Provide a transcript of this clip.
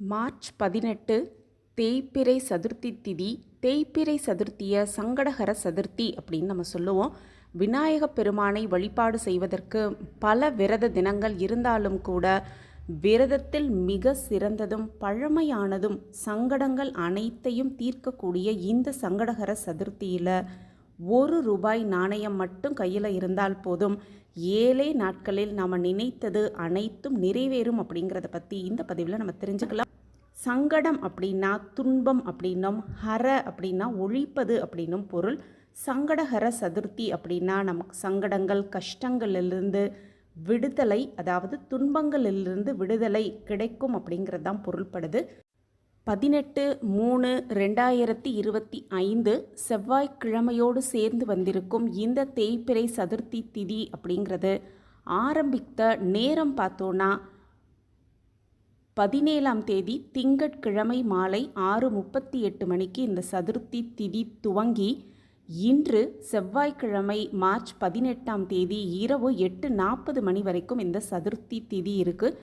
March பதினெட்டு தேய்பிறை சதுர்த்தி திதி தேய்பிறை சதுர்த்தியை சங்கடகர சதுர்த்தி அப்படின்னு நம்ம சொல்லுவோம். விநாயக பெருமானை வழிபாடு செய்வதற்கு பல விரத தினங்கள் இருந்தாலும் கூட விரதத்தில் மிக சிறந்ததும் பழமையானதும் சங்கடங்கள் அனைத்தையும் தீர்க்கக்கூடிய இந்த சங்கடகர சதுர்த்தியில் ஒரு ரூபாய் நாணயம் மட்டும் கையில் இருந்தால் போதும். ஏழே நாட்களில் நாம் நினைத்தது அனைத்தும் நிறைவேறும் அப்படிங்கிறத பற்றி இந்த பதிவில் நம்ம தெரிஞ்சுக்கலாம். சங்கடம் அப்படின்னா துன்பம் அப்படின்னும் ஹர அப்படின்னா ஒழிப்பது அப்படின்னும் பொருள். சங்கடஹர சதுர்த்தி அப்படின்னா நமக்கு சங்கடங்கள் கஷ்டங்களிலிருந்து விடுதலை அதாவது துன்பங்களிலிருந்து விடுதலை கிடைக்கும் அப்படிங்கிறது தான் பொருள்படுது. பதினெட்டு மூணு ரெண்டாயிரத்தி இருபத்தி ஐந்து செவ்வாய்க்கிழமையோடு சேர்ந்து வந்திருக்கும் இந்த தேய்பிறை சதுர்த்தி திதி அப்படிங்கிறது ஆரம்பித்த நேரம் பார்த்தோன்னா பதினேழாம் தேதி திங்கட்கிழமை மாலை ஆறு முப்பத்தி எட்டு மணிக்கு இந்த சதுர்த்தி திதி துவங்கி இன்று செவ்வாய்க்கிழமை மார்ச் பதினெட்டாம் தேதி இரவு எட்டு நாற்பது மணி வரைக்கும் இந்த சதுர்த்தி திதி இருக்குது